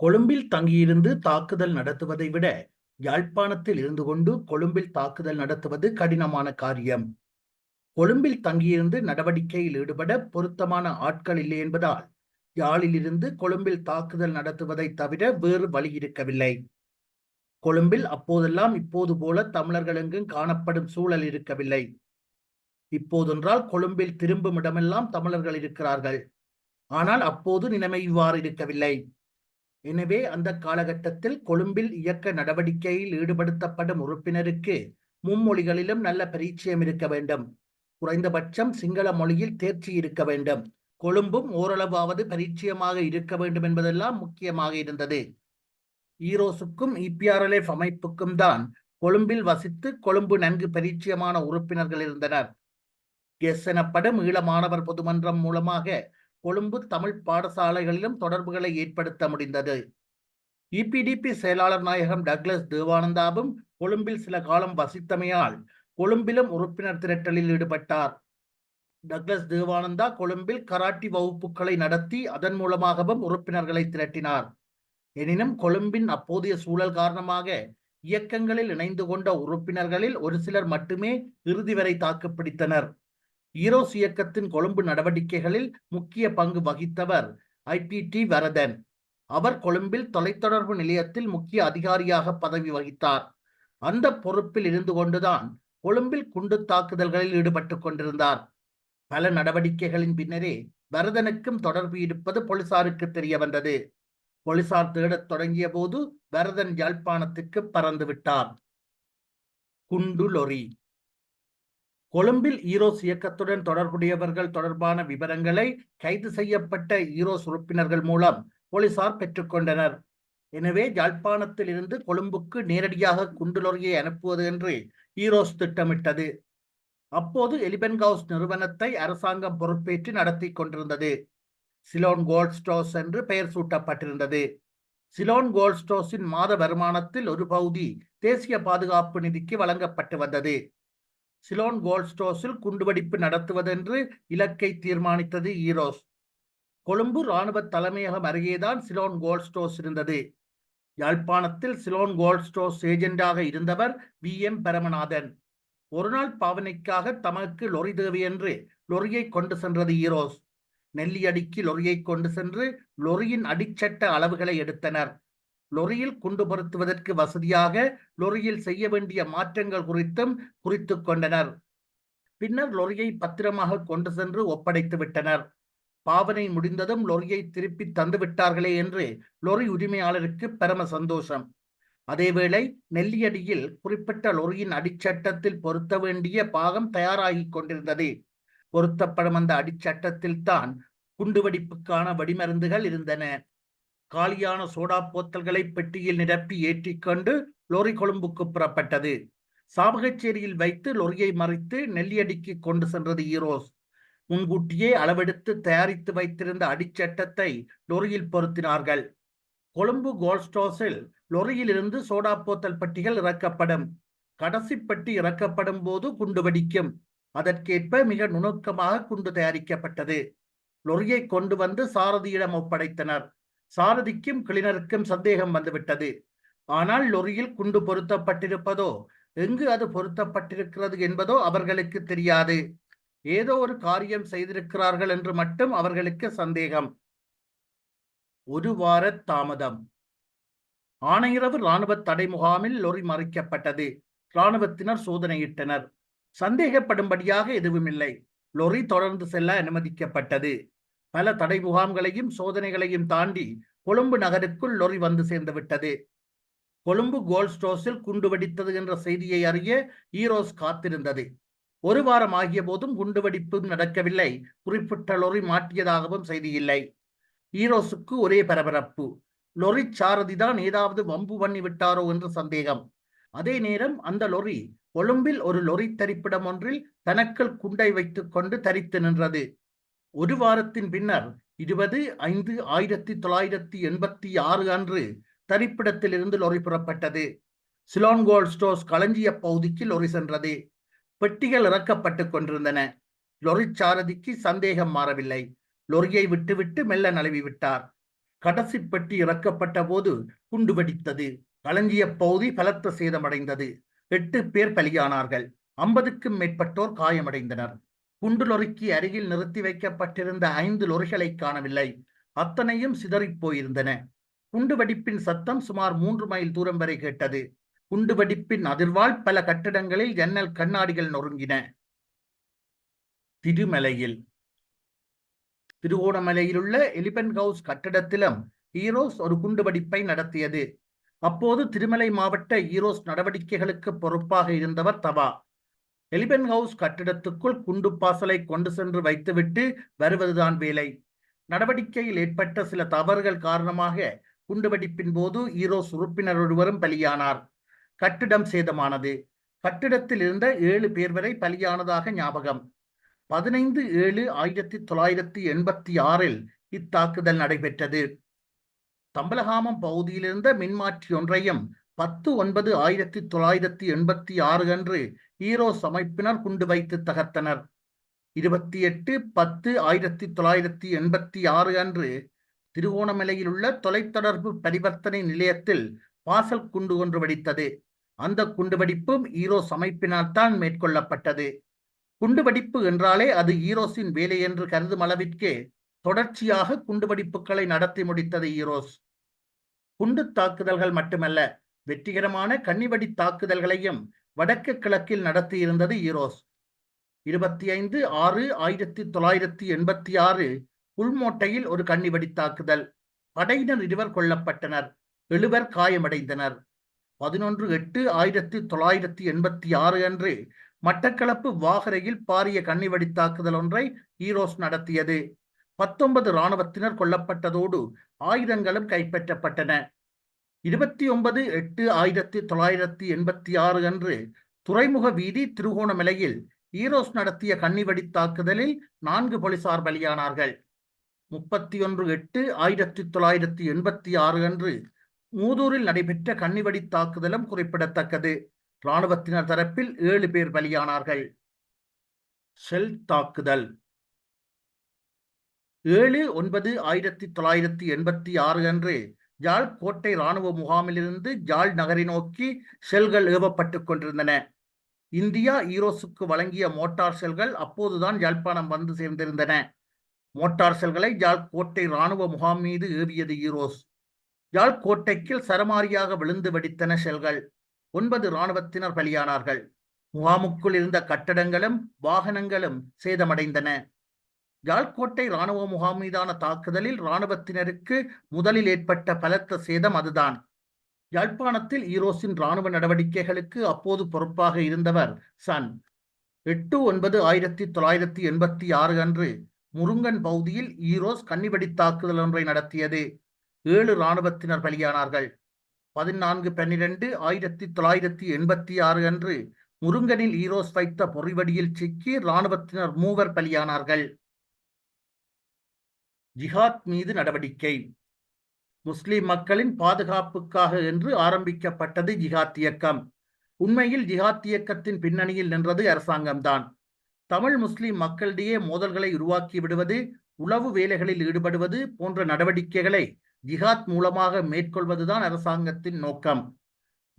கொழும்பில் தங்கியிருந்து தாக்குதல் நடத்துவதை விட யாழ்ப்பாணத்தில் இருந்து கொண்டு கொழும்பில் தாக்குதல் நடத்துவது கடினமான காரியம். கொழும்பில் தங்கியிருந்து நடவடிக்கையில் ஈடுபட பொருத்தமான ஆட்கள் இல்லை என்பதால் யாழிலிருந்து கொழும்பில் தாக்குதல் நடத்துவதை தவிர வேறு வழி இருக்கவில்லை. கொழும்பில் அப்போதெல்லாம் இப்போது போல தமிழர்கள் எங்கும் காணப்படும் சூழல் இருக்கவில்லை. இப்போதென்றால் கொழும்பில் திரும்பும் இடமெல்லாம் தமிழர்கள் இருக்கிறார்கள். ஆனால் அப்போது நிலைமை இவ்வாறு இருக்கவில்லை. எனவே அந்த காலகட்டத்தில் கொழும்பில் இயக்க நடவடிக்கையில் ஈடுபடுத்தப்படும் உறுப்பினருக்கு மும்மொழிகளிலும் நல்ல பரிச்சயம் இருக்க வேண்டும். குறைந்தபட்சம் சிங்கள மொழியில் தேர்ச்சி இருக்க வேண்டும். கொழும்பும் ஓரளவாவது பரிச்சயமாக இருக்க வேண்டும் என்பதெல்லாம் முக்கியமாக இருந்தது. ஈரோஸுக்கும் இபிஆர்எல்எஃப் அமைப்புக்கும் தான் கொழும்பில் வசித்து கொழும்பு நன்கு பரிச்சயமான உறுப்பினர்கள் இருந்தனர். எஸ். எனப்படும் ஈழ மாணவர் பொதுமன்றம் மூலமாக கொழும்பு தமிழ் பாடசாலைகளிலும் தொடர்புகளை ஏற்படுத்த முடிந்தது. இபிடிபி செயலாளர் நாயகம் டக்ளஸ் தேவானந்தாவும் கொழும்பில் சில காலம் வசித்தமையால் கொழும்பிலும் உறுப்பினர் திரட்டலில் ஈடுபட்டார். டக்ளஸ் தேவானந்தா கொழும்பில் கராட்டி வகுப்புகளை நடத்தி அதன் மூலமாகவும் உறுப்பினர்களை திரட்டினார். எனினும் கொழும்பின் அப்போதைய சூழல் காரணமாக இயக்கங்களில் இணைந்து கொண்ட உறுப்பினர்களில் ஒரு சிலர் மட்டுமே இறுதி வரை தாக்குப்பிடித்தனர். ஈரோஸ் இயக்கத்தின் கொழும்பு நடவடிக்கைகளில் முக்கிய பங்கு வகித்தவர் ஐபிடி வரதன். அவர் கொழும்பில் தொலைத்தொடர்பு நிலையத்தில் முக்கிய அதிகாரியாக பதவி வகித்தார். அந்த பொறுப்பில் இருந்து கொண்டுதான் கொழும்பில் குண்டு தாக்குதல்களில் ஈடுபட்டு கொண்டிருந்தார். பல நடவடிக்கைகளின் பின்னரே வரதனுக்கும் தொடர்பு இருப்பது போலீசாருக்கு தெரிய வந்தது. போலீசார் தேடத் தொடங்கிய போது வரதன் யாழ்ப்பாணத்துக்கு பறந்து விட்டார். குண்டு லொரி கொழும்பில் ஈரோஸ் இயக்கத்துடன் தொடர்புடையவர்கள் தொடர்பான விவரங்களை கைது செய்யப்பட்ட ஈரோஸ் உறுப்பினர்கள் மூலம் போலீசார் பெற்றுக்கொண்டனர் எனவே யாழ்ப்பாணத்தில் இருந்து கொழும்புக்கு நேரடியாக குண்டுலொறியை அனுப்புவது என்று ஈரோஸ் திட்டமிட்டது. அப்போது எலிபென்கவுஸ் நிறுவனத்தை அரசாங்கம் பொறுப்பேற்று நடத்தி கொண்டிருந்தது. சிலோன் கோல்ட் ஸ்டோஸ் என்று பெயர் சூட்டப்பட்டிருந்தது. சிலோன் கோல்ட் ஸ்டோஸின் மாத வருமானத்தில் ஒரு பகுதி தேசிய பாதுகாப்பு நிதிக்கு வழங்கப்பட்டு வந்தது. சிலோன் கோல்ஸ்டோஸில் குண்டுவெடிப்பு நடத்துவதென்று இலக்கை தீர்மானித்தது ஈரோஸ். கொழும்பு இராணுவ தலைமையகம் அருகேதான் சிலோன் கோல்ஸ்டோஸ் இருந்தது. யாழ்ப்பாணத்தில் சிலோன் கோல்ஸ்டோஸ் ஏஜெண்டாக இருந்தவர் வி. எம். பரமநாதன். ஒரு நாள் பாவனைக்காக தமக்கு லொரி தேவை என்று லொரியை கொண்டு சென்றது ஈரோஸ். நெல்லியடிக்கு லொரியை கொண்டு சென்று லொரியின் அடிச்சட்ட அளவுகளை எடுத்தனர். லொரியில் குண்டு பொருத்துவதற்கு வசதியாக லொரியில் செய்ய வேண்டிய மாற்றங்கள் குறித்தும் குறித்து கொண்டனர். பின்னர் லொரியை பத்திரமாக கொண்டு சென்று ஒப்படைத்து விட்டனர். பாவனை முடிந்ததும் லொரியை திருப்பி தந்து விட்டார்களே என்று லொரி உரிமையாளருக்கு பரம சந்தோஷம். அதேவேளை நெல்லியடியில் குறிப்பிட்ட லொரியின் அடிச்சட்டத்தில் பொருத்த வேண்டிய பாகம் தயாராகி கொண்டிருந்தது. பொருத்தப்படும் அந்த அடிச்சட்டத்தில் தான் குண்டுவெடிப்புக்கான வெடிமருந்துகள் இருந்தன. காலியான சோடா போத்தல்களை பெட்டியில் நிரப்பி ஏற்றிக்கொண்டு லோரி கொழும்புக்கு புறப்பட்டது. சாபகச்சேரியில் வைத்து லொரியை மறைத்து நெல்லியடிக்கு கொண்டு சென்றது ஈரோஸ். முன்கூட்டியே அளவெடுத்து தயாரித்து வைத்திருந்த அடிச்சட்டத்தை லொரியில் பொருத்தினார்கள். கொழும்பு கோல்ஸ்டோஸில் லொரியிலிருந்து சோடா போத்தல் பட்டிகள் இறக்கப்படும். கடைசி பட்டி இறக்கப்படும் போது குண்டு வெடிக்கும். அதற்கேற்ப மிக நுணுக்கமாக குண்டு தயாரிக்கப்பட்டது. லொரியை கொண்டு வந்து சாரதியிடம் ஒப்படைத்தனர். சாரதிக்கும் கிளினருக்கும் சந்தேகம் வந்துவிட்டது. ஆனால் லொரியில் குண்டு பொருத்தப்பட்டிருப்பதோ எங்கு அது பொருத்தப்பட்டிருக்கிறது என்பதோ அவர்களுக்கு தெரியாது. ஏதோ ஒரு காரியம் செய்திருக்கிறார்கள் என்று மட்டும் அவர்களுக்கு சந்தேகம். ஒரு வார தாமதம். ஆணையரவு இராணுவ தடை முகாமில் லொரி மறைக்கப்பட்டது. இராணுவத்தினர் சோதனையிட்டனர். சந்தேகப்படும்படியாக எதுவுமில்லை. லொரி தொடர்ந்து செல்ல அனுமதிக்கப்பட்டது. பல தடை முகாம்களையும் சோதனைகளையும் தாண்டி கொழும்பு நகருக்குள் லொரி வந்து சேர்ந்து விட்டது. கொழும்பு கோல்ட் ஸ்டோர்ஸில் குண்டு வெடித்தது என்ற செய்தியை அறிய ஈரோஸ் காத்திருந்தது. ஒரு வாரம் ஆகிய போதும் குண்டுவெடிப்பும் நடக்கவில்லை. குறிப்பிட்ட லொரி மாட்டியதாகவும் செய்தி இல்லை. ஈரோஸுக்கு ஒரே பரபரப்பு. லொரி சாரதி தான் ஏதாவது வம்பு பண்ணி விட்டாரோ என்று சந்தேகம். அதே நேரம் அந்த லொரி கொழும்பில் ஒரு லொரி தரிப்பிடம் ஒன்றில் தனக்குள் குண்டை வைத்துக் கொண்டு தரித்து நின்றது. ஒரு வாரத்தின் பின்னர் இருபது ஐந்து ஆயிரத்தி தொள்ளாயிரத்தி எண்பத்தி ஆறு அன்று தரிப்பிடத்தில் இருந்து லொரி புறப்பட்டது. சிலான் கோல்ட் ஸ்டோர்ஸ் களஞ்சிய பகுதிக்கு லொரி சென்றது. பெட்டிகள் இறக்கப்பட்டு கொண்டிருந்தன. லொரி சாரதிக்கு சந்தேகம் மாறவில்லை. லொரியை விட்டுவிட்டு மெல்ல நழுவி விட்டார். கடைசி பெட்டி இறக்கப்பட்ட போது குண்டு வெடித்தது. களஞ்சிய பகுதி பலத்த சேதமடைந்தது. எட்டு பேர் பலியானார்கள். ஐம்பதுக்கும் மேற்பட்டோர் காயமடைந்தனர். குண்டு லொறிக்கு அருகில் நிறுத்தி வைக்கப்பட்டிருந்த ஐந்து லொறிகளை காணவில்லை. அத்தனையும் சிதறிப் போயிருந்தன. குண்டு வெடிப்பின் சத்தம் சுமார் மூன்று மைல் தூரம் வரை கேட்டது. குண்டு வெடிப்பின் அதிர்வால் பல கட்டிடங்களில் ஜன்னல் கண்ணாடிகள் நொறுங்கின. திருமலையில். திருகோணமலையிலுள்ள எலிபென்ட் ஹவுஸ் கட்டிடத்திலும் ஈரோஸ் ஒரு குண்டுவெடிப்பை நடத்தியது. அப்போது திருமலை மாவட்ட ஈரோஸ் நடவடிக்கைகளுக்கு பொறுப்பாக இருந்தவர் தவா. எலிபென்ட் ஹவுஸ் கட்டிடத்துக்குள் குண்டு பாசலை கொண்டு சென்று வைத்துவிட்டு வருவதுதான் வேலை. நடவடிக்கையில் ஏற்பட்ட சில தவறுகள் காரணமாக குண்டுவெடிப்பின் போது ஈரோஸ் உறுப்பினர் ஒருவரும் பலியானார். கட்டிடம் சேதமானது. கட்டிடத்தில் இருந்த ஏழு பேர் வரை பலியானதாக ஞாபகம். பதினைந்து ஏழு ஆயிரத்தி தொள்ளாயிரத்தி எண்பத்தி ஆறில் இத்தாக்குதல் நடைபெற்றது. தம்பலகாமம் பகுதியிலிருந்த மின்மாற்றி ஒன்றையும் பத்து ஒன்பது ஆயிரத்தி தொள்ளாயிரத்தி எண்பத்தி ஆறு அன்று ஈரோஸ் அமைப்பினர் குண்டு வைத்து தகர்த்தனர். இருபத்தி எட்டு பத்து ஆயிரத்தி தொள்ளாயிரத்தி எண்பத்தி ஆறு அன்று திருகோணமலையில் உள்ள தொலைத்தொடர்பு பரிவர்த்தனை நிலையத்தில் வாசல் குண்டு ஒன்று வெடித்தது. அந்த குண்டுவெடிப்பும் ஈரோஸ் அமைப்பினால் தான் மேற்கொள்ளப்பட்டது. குண்டுவெடிப்பு என்றாலே அது ஈரோஸின் வேலை என்று கருதும் அளவிற்கே தொடர்ச்சியாக குண்டுவெடிப்புகளை நடத்தி முடித்தது ஈரோஸ் குண்டு தாக்குதல்கள் மட்டுமல்ல வெற்றிகரமான கன்னிவெடி தாக்குதல்களையும் வடக்கு கிழக்கில் நடத்தியிருந்தது ஈரோஸ். இருபத்தி ஐந்து ஆறு ஆயிரத்தி தொள்ளாயிரத்தி எண்பத்தி ஆறு உள்மோட்டையில் ஒரு கன்னிவெடி தாக்குதல் படையினர் இருவர் கொல்லப்பட்டனர் எழுவர் காயமடைந்தனர். பதினொன்று எட்டு ஆயிரத்தி தொள்ளாயிரத்தி எண்பத்தி ஆறு அன்று மட்டக்களப்பு வாகரையில் பாரிய கன்னிவடி தாக்குதல் ஒன்றை ஈரோஸ் நடத்தியது. பத்தொன்பது இராணுவத்தினர் கொல்லப்பட்டதோடு ஆயுதங்களும் கைப்பற்றப்பட்டன. இருபத்தி ஒன்பது எட்டு ஆயிரத்தி தொள்ளாயிரத்தி எண்பத்தி ஆறு அன்று துறைமுக வீதி திருகோணமலையில் ஈரோஸ் நடத்திய கன்னிவடி தாக்குதலில் நான்கு போலீசார் பலியானார்கள். முப்பத்தி ஒன்று எட்டு ஆயிரத்தி தொள்ளாயிரத்தி எண்பத்தி ஆறு அன்று மூதூரில் நடைபெற்ற கன்னிவடி தாக்குதலும் குறிப்பிடத்தக்கது. இராணுவத்தினர் தரப்பில் ஏழு பேர் பலியானார்கள். ஷெல் தாக்குதல். ஏழு ஒன்பது ஆயிரத்தி தொள்ளாயிரத்தி எண்பத்தி ஆறு அன்று ஜாழ் கோட்டை இராணுவ முகாமிலிருந்து ஜாழ் நகரை நோக்கி செல்கள் ஏவப்பட்டுக் கொண்டிருந்தன. இந்தியா ஈரோஸுக்கு வழங்கிய மோட்டார் செல்கள் அப்போதுதான் யாழ்ப்பாணம் வந்து சேர்ந்திருந்தன. மோட்டார் செல்களை ஜாழ் கோட்டை இராணுவ முகாம் மீது ஏவியது ஈரோஸ். யாழ் கோட்டைக்கில் சரமாரியாக விழுந்து வெடித்தன செல்கள் ஒன்பது இராணுவத்தினர் பலியானார்கள். முகாமுக்குள் இருந்த கட்டடங்களும் வாகனங்களும் சேதமடைந்தன. யாழ்கோட்டை இராணுவ முகாம் மீதான தாக்குதலில் இராணுவத்தினருக்கு முதலில் ஏற்பட்ட பலத்த சேதம் அதுதான். யாழ்ப்பாணத்தில் ஈரோஸின் இராணுவ நடவடிக்கைகளுக்கு அப்போது பொறுப்பாக இருந்தவர் சன். எட்டு ஒன்பது ஆயிரத்தி தொள்ளாயிரத்தி எண்பத்தி ஆறு அன்று முருங்கன் பகுதியில் ஈரோஸ் கன்னிவடி தாக்குதல் ஒன்றை நடத்தியது. ஏழு இராணுவத்தினர் பலியானார்கள். பதினான்கு பன்னிரண்டு ஆயிரத்தி தொள்ளாயிரத்தி எண்பத்தி ஆறு அன்று முருங்கனில் ஈரோஸ் வைத்த பொறிவடியில் சிக்கி இராணுவத்தினர் மூவர் பலியானார்கள். ஜிஹாத் மீது நடவடிக்கை. முஸ்லிம் மக்களின் பாதுகாப்புக்காக என்று ஆரம்பிக்கப்பட்டது ஜிஹாத் இயக்கம். உண்மையில் ஜிஹாத் இயக்கத்தின் பின்னணியில் நின்றது அரசாங்கம்தான். தமிழ் முஸ்லிம் மக்களிடையே மோதல்களை உருவாக்கி விடுவது உளவு வேலைகளில் ஈடுபடுவது போன்ற நடவடிக்கைகளை ஜிஹாத் மூலமாக மேற்கொள்வதுதான் அரசாங்கத்தின் நோக்கம்.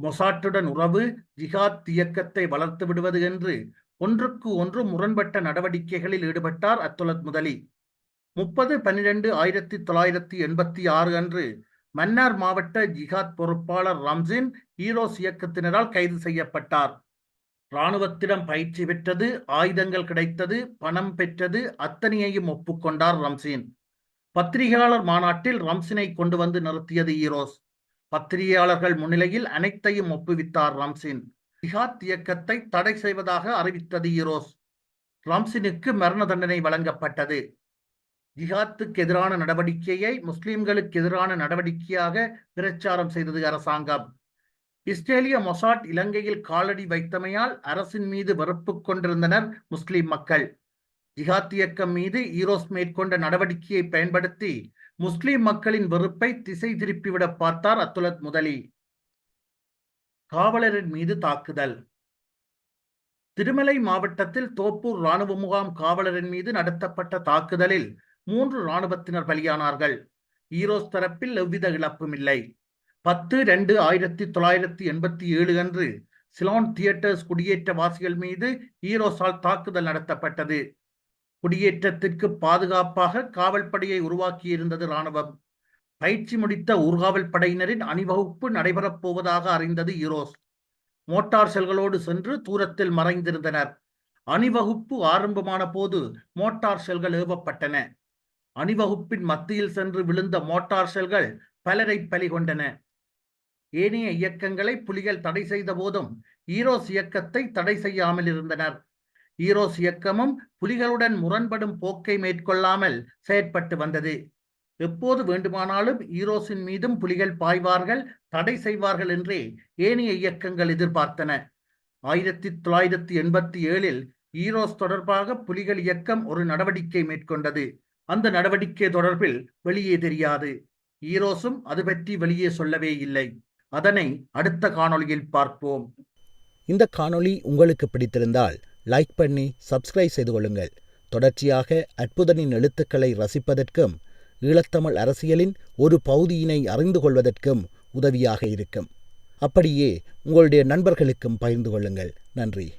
மொசாட்டுடன் உறவு ஜிஹாத் இயக்கத்தை வளர்த்து விடுவது என்று ஒன்றுக்கு ஒன்று முரண்பட்ட நடவடிக்கைகளில் ஈடுபட்டார் அத்துலத் முதலி. முப்பது பன்னிரெண்டு ஆயிரத்தி தொள்ளாயிரத்தி எண்பத்தி ஆறு அன்று மன்னார் மாவட்ட ஜிஹாத் பொறுப்பாளர் ரம்சின் ஈரோஸ் இயக்கத்தினரால் கைது செய்யப்பட்டார். இராணுவத்திடம் பயிற்சி பெற்றது ஆயுதங்கள் கிடைத்தது பணம் பெற்றது அத்தனையையும் ஒப்புக்கொண்டார் ரம்சின் பத்திரிகையாளர் மாநாட்டில் ரம்சினை கொண்டு வந்து நிறுத்தியது ஈரோஸ். பத்திரிகையாளர்கள் முன்னிலையில் அனைத்தையும் ஒப்புவித்தார் ரம்சின் ஜிஹாத் இயக்கத்தை தடை செய்வதாக அறிவித்தது ஈரோஸ். ரம்சினுக்கு மரண தண்டனை வழங்கப்பட்டது. ஜிஹாத்துக்கு எதிரான நடவடிக்கையை முஸ்லிம்களுக்கு எதிரான நடவடிக்கையாக பிரச்சாரம் செய்தது அரசாங்கம். இஸ்ரேலிய மொசாட் இலங்கையில் காலடி வைத்தமையால் அரசின் மீது வெறுப்பு கொண்டிருந்தனர் முஸ்லிம் மக்கள். ஜிஹாத் இயக்கம் மீது ஈரோஸ் மேற்கொண்ட நடவடிக்கையை பயன்படுத்தி முஸ்லிம் மக்களின் வெறுப்பை திசை திருப்பிவிட பார்த்தார் அத்துலத் முதலி. காவலரின் மீது தாக்குதல். திருமலை மாவட்டத்தில் தோப்பூர் இராணுவ முகாம் காவலரின் மீது நடத்தப்பட்ட தாக்குதலில் மூன்று இராணுவத்தினர் பலியானார்கள். ஈரோஸ் தரப்பில் எவ்வித இழப்பும் இல்லை. பத்து ரெண்டு ஆயிரத்தி தொள்ளாயிரத்தி எண்பத்தி ஏழு அன்று சிலான் தியேட்டர்ஸ் குடியேற்றவாசிகள் மீது ஈரோஸால் தாக்குதல் நடத்தப்பட்டது. குடியேற்றத்திற்கு பாதுகாப்பாக காவல்படையை உருவாக்கியிருந்தது இராணுவம். பயிற்சி முடித்த ஊர்காவல் படையினரின் அணிவகுப்பு நடைபெறப் போவதாக அறிந்தது ஈரோஸ். மோட்டார் செல்களோடு சென்று தூரத்தில் மறைந்திருந்தனர். அணிவகுப்பு ஆரம்பமான போது மோட்டார் செல்கள் ஏவப்பட்டன. அணிவகுப்பின் மத்தியில் சென்று விழுந்த மோட்டார் செல்கள் பலரை பலிகொண்டன. ஏனைய இயக்கங்களை புலிகள் தடை செய்த போதும் ஈரோஸ் இயக்கத்தை தடை செய்யாமல் இருந்தனர். ஈரோஸ் இயக்கமும் புலிகளுடன் முரண்படும் போக்கை மேற்கொள்ளாமல் செயற்பட்டு வந்தது. எப்போது வேண்டுமானாலும் ஈரோஸின் மீதும் புலிகள் பாய்வார்கள் தடை செய்வார்கள் என்றே ஏனைய இயக்கங்கள் எதிர்பார்த்தன. ஆயிரத்தி தொள்ளாயிரத்தி எண்பத்தி ஏழில் ஈரோஸ் தொடர்பாக புலிகள் இயக்கம் ஒரு நடவடிக்கை மேற்கொண்டது. அந்த நடவடிக்கை தொடர்பில் வெளியே தெரியாது. ஈரோஸும் அது பற்றி வெளியே சொல்லவே இல்லை. அதனை அடுத்த காணொளியில் பார்ப்போம். இந்த காணொளி உங்களுக்கு பிடித்திருந்தால் லைக் பண்ணி சப்ஸ்கிரைப் செய்து கொள்ளுங்கள். தொடர்ச்சியாக அற்புதனின் எழுத்துக்களை ரசிப்பதற்கும் ஈழத்தமிழ் அரசியலின் ஒரு பகுதியினை அறிந்து கொள்வதற்கும் உதவியாக இருக்கும். அப்படியே உங்களுடைய நண்பர்களுக்கும் பகிர்ந்து கொள்ளுங்கள். நன்றி.